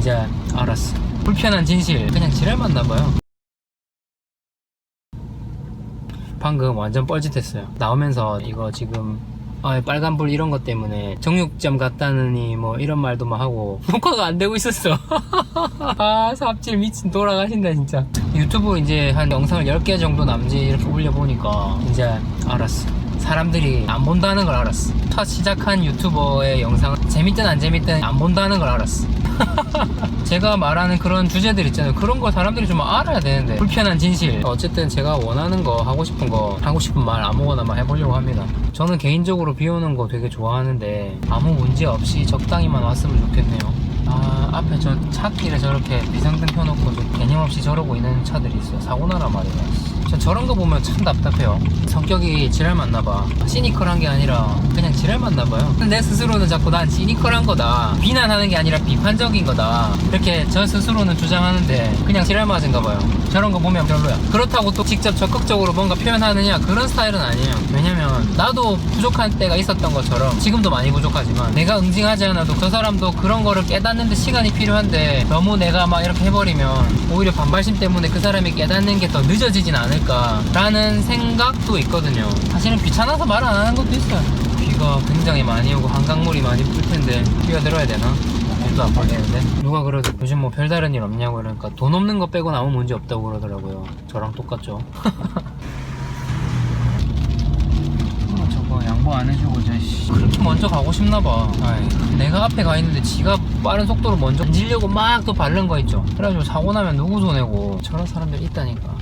이제 알았어. 불편한 진실 그냥 지랄 맞나봐요. 방금 완전 뻘짓했어요. 나오면서 이거 지금 아, 빨간불 이런 것 때문에 정육점 갔다느니 뭐 이런 말도 막 하고 녹화가 안 되고 있었어. 아 삽질 미친 돌아가신다 진짜. 유튜브 이제 한 영상을 10개 정도 남지 이렇게 올려보니까 이제 알았어. 사람들이 안 본다는 걸 알았어. 첫 시작한 유튜버의 영상 재밌든 안 재밌든 안 본다는 걸 알았어. 제가 말하는 그런 주제들 있잖아요. 그런 거 사람들이 좀 알아야 되는데. 불편한 진실. 어쨌든 제가 원하는 거, 하고 싶은 거, 하고 싶은 말 아무거나 막 해보려고 합니다. 저는 개인적으로 비 오는 거 되게 좋아하는데 아무 문제 없이 적당히만 왔으면 좋겠네요. 아, 앞에 저 차길에 저렇게 비상등 켜놓고 좀 개념 없이 저러고 있는 차들이 있어요. 사고 나라 말이야. 전 저런 거 보면 참 답답해요. 성격이 지랄 맞나봐. 시니컬한 게 아니라 그냥 지랄 맞나봐요. 내 스스로는 자꾸 난 시니컬한 거다. 비난하는 게 아니라 비판적인 거다. 이렇게 저 스스로는 주장하는데 그냥 지랄 맞은가 봐요. 저런 거 보면 별로야. 그렇다고 또 직접 적극적으로 뭔가 표현하느냐 그런 스타일은 아니에요. 왜냐면 나도 부족한 때가 있었던 것처럼 지금도 많이 부족하지만 내가 응징하지 않아도 그 사람도 그런 거를 깨닫는데 시간이 필요한데 너무 내가 막 이렇게 해버리면 오히려 반발심 때문에 그 사람이 깨닫는 게 더 늦어지진 않을까라는 생각도 있거든요. 사실은 귀찮아서 말 안 하는 것도 있어요. 비가 굉장히 많이 오고 한강물이 많이 풀 텐데 비가 들어야 되나? 안 보이는데 누가 그래도 요즘 뭐 별다른 일 없냐고 그러니까 돈 없는 거 빼고는 아무 문제 없다고 그러더라고요. 저랑 똑같죠. 어, 저거 양보 안 해주고 씨, 그렇게 먼저 가고 싶나봐 내가 앞에 가 있는데 지가 빠른 속도로 먼저 던지려고 막 또 바른 거 있죠 그래가지고 사고 나면 누구 손해고 저런 사람들이 있다니까